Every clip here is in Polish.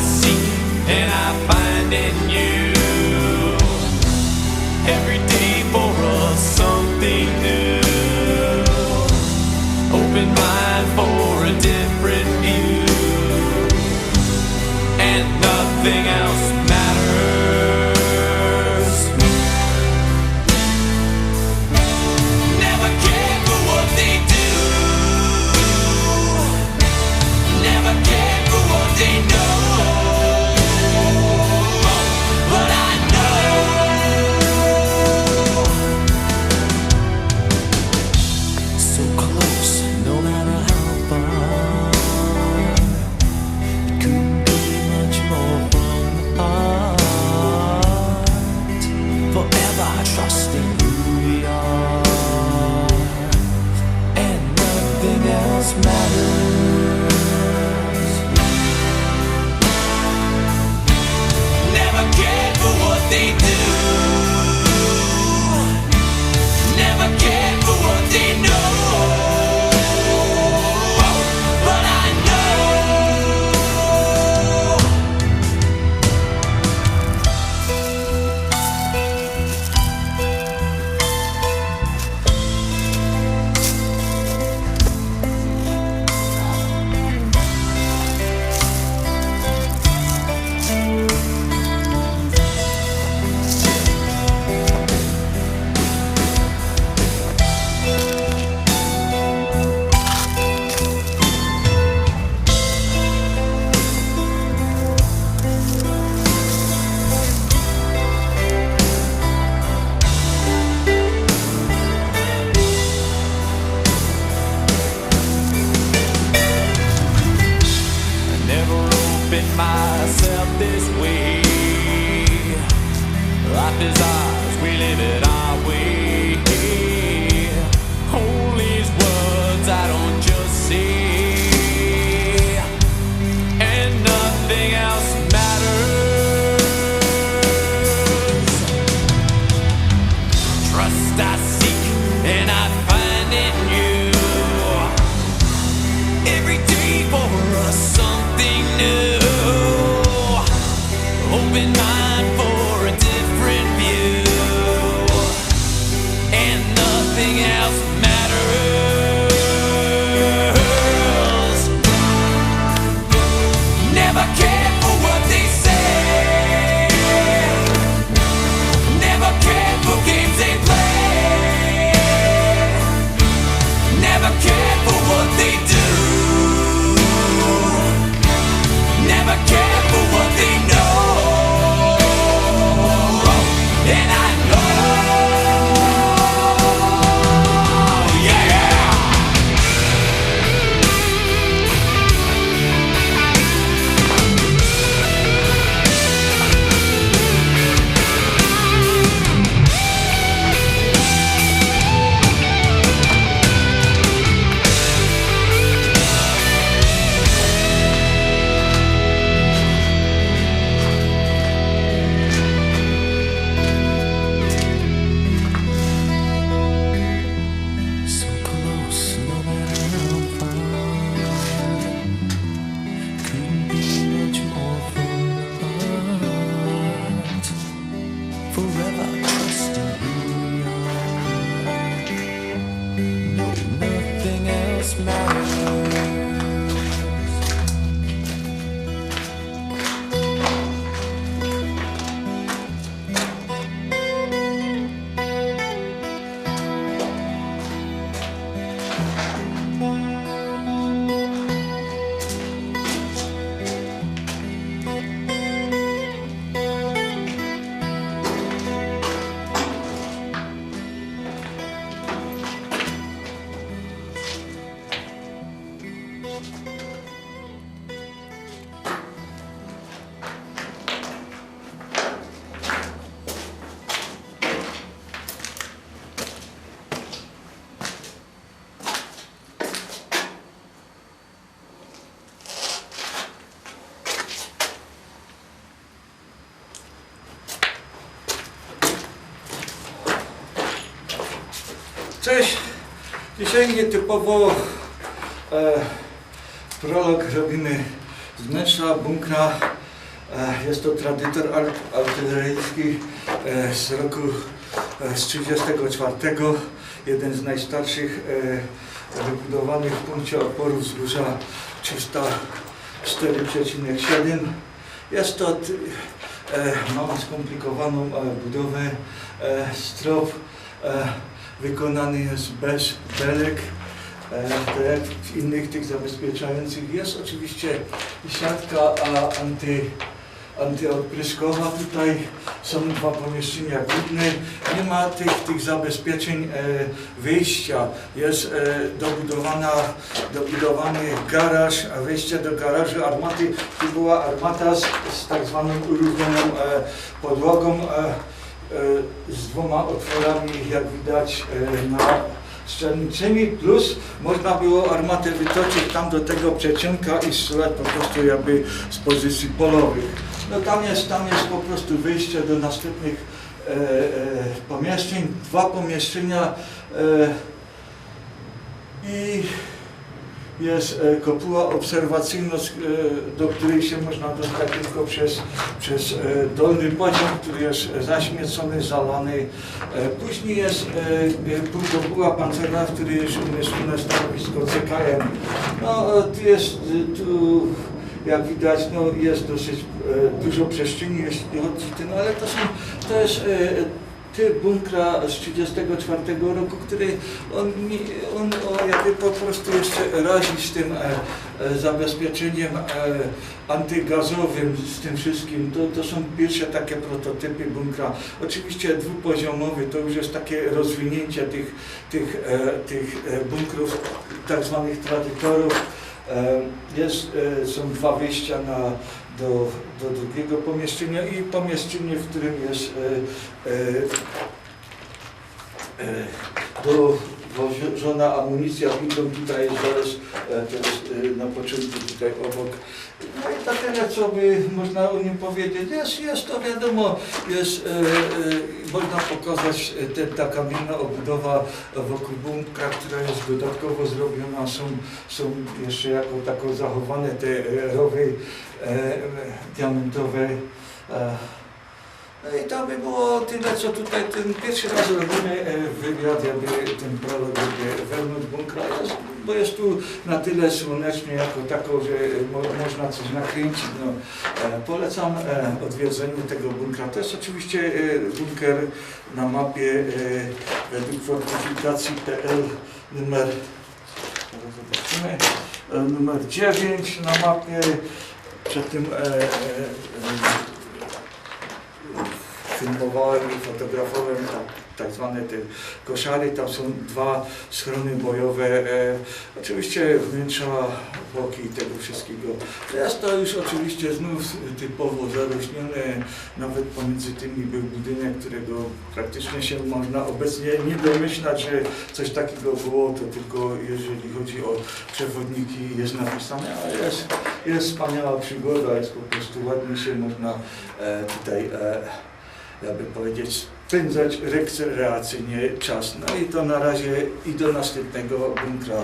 see and I find in you. Every day for us something new. Open mind for a different view and nothing else. Cześć! Dzisiaj nietypowo e, prolog robimy z wnętrza bunkra. E, jest to tradytor art- artyleryjski e, z roku e, z 34. Jeden z najstarszych e, wybudowanych w punkcie oporu wzgórza 304,7. Jest to e, skomplikowaną e, budowę. E, strop e, wykonany jest bez belek, e, jak w innych tych zabezpieczających. Jest oczywiście siatka anty, antyodpryskowa. Tutaj są dwa pomieszczenia główne. Nie ma tych, tych zabezpieczeń e, wyjścia. Jest e, dobudowana, dobudowany garaż, wejście do garażu armaty. Tu była armata z, z tak zwaną urówioną e, podłogą. E, z dwoma otworami, jak widać, e, na strzelniczymi, plus można było armatę wytoczyć tam do tego przecinka i strzelać po prostu jakby z pozycji polowych. No tam jest, tam jest po prostu wyjście do następnych e, e, pomieszczeń, dwa pomieszczenia e, i jest e, kopuła obserwacyjna, e, do której się można dostać tylko przez, przez e, dolny poziom, który jest zaśmiecony, zalany. Później jest półkopuła pancerna, w której jest umieszczone stanowisko CKM. No, tu jest, tu jak widać, no, jest dosyć dużo przestrzeni, jeśli chodzi o ale to są, to jest typ bunkra z 1934 roku, który on, on o, jakby po prostu jeszcze razi z tym e, e, zabezpieczeniem e, antygazowym, z tym wszystkim. To, to są pierwsze takie prototypy bunkra. Oczywiście dwupoziomowy, to już jest takie rozwinięcie tych, tych, e, tych e, bunkrów, tak zwanych tradytorów. Jest, e, są dwa wyjścia na, do, do drugiego pomieszczenia i pomieszczenie, w którym jest e, e, dowożona amunicja. Widzą tutaj zaraz, na początku tutaj obok. No i to tyle, co by można o nim powiedzieć. Jest, jest to wiadomo, jest, e, e, można pokazać e, te, ta kamienna obudowa wokół bunkra, która jest dodatkowo zrobiona. Są, są jeszcze jako tako zachowane te rowy e, diamentowe. E, no i to by było tyle, co tutaj ten pierwszy raz robimy e, wywiad, jakby ten prolog jakby wewnątrz bunkra jest, bo jest tu na tyle słonecznie jako tako, że mo, można coś nakręcić. No, e, polecam e, odwiedzenie tego bunkra. To jest oczywiście e, bunker na mapie e, według fortyfikacji PL numer e, numer 9 na mapie. Przed tym e, e, e, filmowałem i fotografowałem tak, tak zwane te koszary, tam są dwa schrony bojowe, e, oczywiście wnętrza, boki tego wszystkiego. Jest to już oczywiście znów typowo zarośnione, nawet pomiędzy tymi był budynek, którego praktycznie się można obecnie nie domyślać, że coś takiego było, to tylko jeżeli chodzi o przewodniki jest napisane, ale jest, jest wspaniała przygoda, jest po prostu ładnie się można e, tutaj e, jakby powiedzieć, spędzać rekreacyjnie czas. No i to na razie i do następnego bunkra.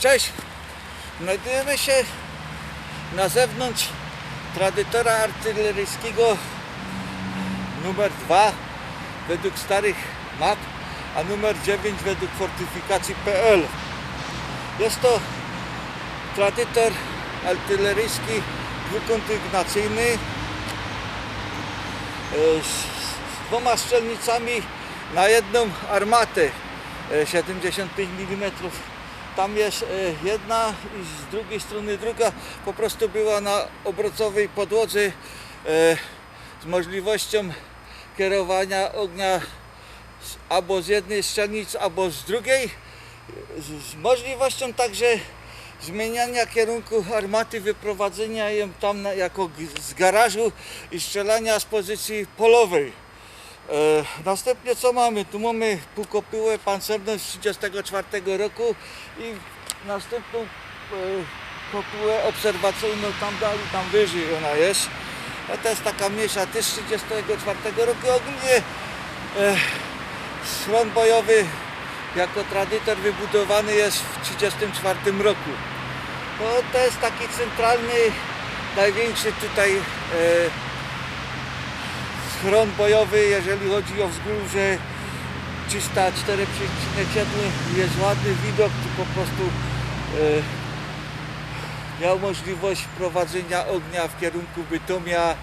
Cześć! Znajdujemy się na zewnątrz tradytora artyleryjskiego numer 2 według starych map, a numer 9 według fortyfikacji.pl. Jest to tradytor artyleryjski dwukondygnacyjny e, z dwoma strzelnicami na jedną armatę e, 75 mm. Tam jest e, jedna i z drugiej strony druga. Po prostu była na obrocowej podłodze e, z możliwością kierowania ognia albo z jednej strzelnicy, albo z drugiej. Z, możliwością także zmieniania kierunku armaty, wyprowadzenia ją tam jako z garażu i strzelania z pozycji polowej. E, następnie co mamy? Tu mamy półkopyłę pancerną z 1934 roku i następną e, kopułę obserwacyjną tam dalej, tam wyżej ona jest. A to jest taka mniejsza też z 1934 roku. Ogólnie e, schron bojowy jako tradytor wybudowany jest w 1934 roku. No, to jest taki centralny, największy tutaj e, schron bojowy, jeżeli chodzi o wzgórze 304,7 jest ładny widok, tu po prostu e, miał możliwość prowadzenia ognia w kierunku Bytomia, e,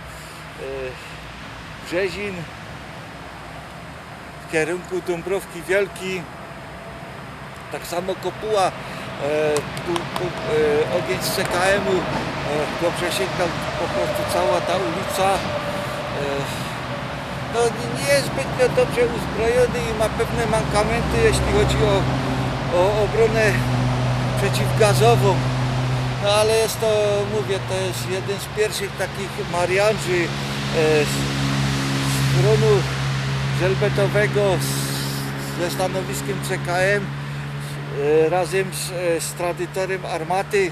Brzezin, w kierunku Dąbrowki Wielki, tak samo Kopuła, e, tu, tu, e, ogień z CKM-u e, go przesięgnął po prostu cała ta ulica. No, nie- jest zbytnio dobrze uzbrojony i ma pewne mankamenty, jeśli chodzi o, o obronę przeciwgazową. No ale jest to, mówię, to jest jeden z pierwszych takich marianży e, z, z chronu żelbetowego z, ze stanowiskiem CKM e, razem z, e, z tradytorem armaty.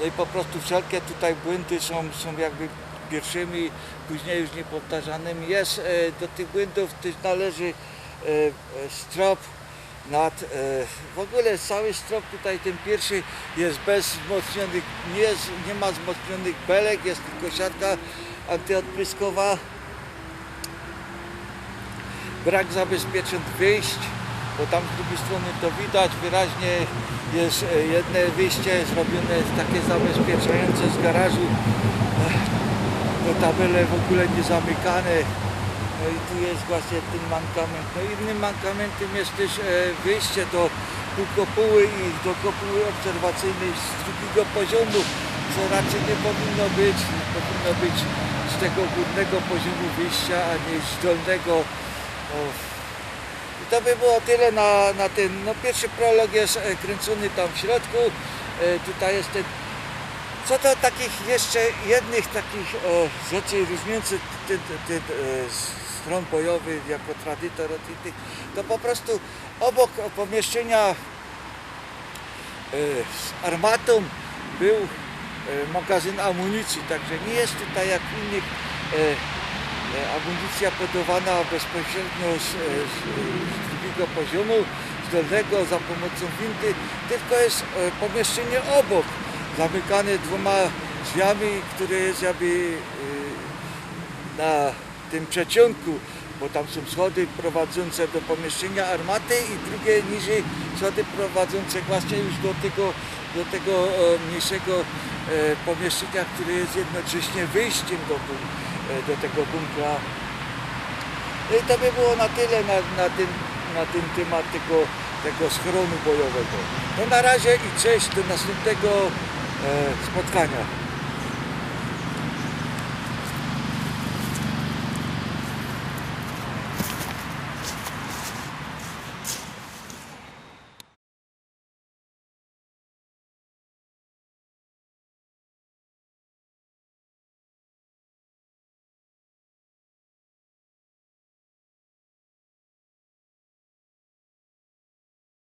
No i po prostu wszelkie tutaj błędy są, są jakby pierwszymi, później już niepowtarzanymi. Jest e, do tych błędów też należy e, e, strop nad, w ogóle cały strop tutaj ten pierwszy jest bez wzmocnionych, nie, jest, nie ma wzmocnionych belek, jest tylko siatka antyodpryskowa. Brak zabezpieczeń wyjść, bo tam z drugiej strony to widać wyraźnie jest e, jedno wyjście zrobione takie zabezpieczające z garażu. No tabele w ogóle nie zamykane. No i tu jest właśnie ten mankament. No innym mankamentem jest też e, wyjście do półkopuły i do kopuły obserwacyjnej z drugiego poziomu, co raczej nie powinno być. Powinno być z tego górnego poziomu wyjścia, a nie z dolnego. I to by było tyle na, na tym. No pierwszy prolog jest e, kręcony tam w środku. E, tutaj jest ten co do takich jeszcze jednych takich e, rzeczy różniących ten, ten, ten e, stron bojowy jako tradytor od innych, to po prostu obok pomieszczenia e, z armatą był e, magazyn amunicji, także nie jest tutaj jak innych e, e, amunicja podawana bezpośrednio z, z, z drugiego poziomu, z dolnego za pomocą windy, tylko jest pomieszczenie obok, zamykane dwoma drzwiami, które jest jakby y, na tym przeciągu, bo tam są schody prowadzące do pomieszczenia armaty i drugie niżej schody prowadzące właśnie już do tego, do tego e, mniejszego e, pomieszczenia, które jest jednocześnie wyjściem do, e, do tego bunkra. No i to by było na tyle na, na, ten, na ten temat tego, tego schronu bojowego. No na razie i cześć, do następnego spotkania.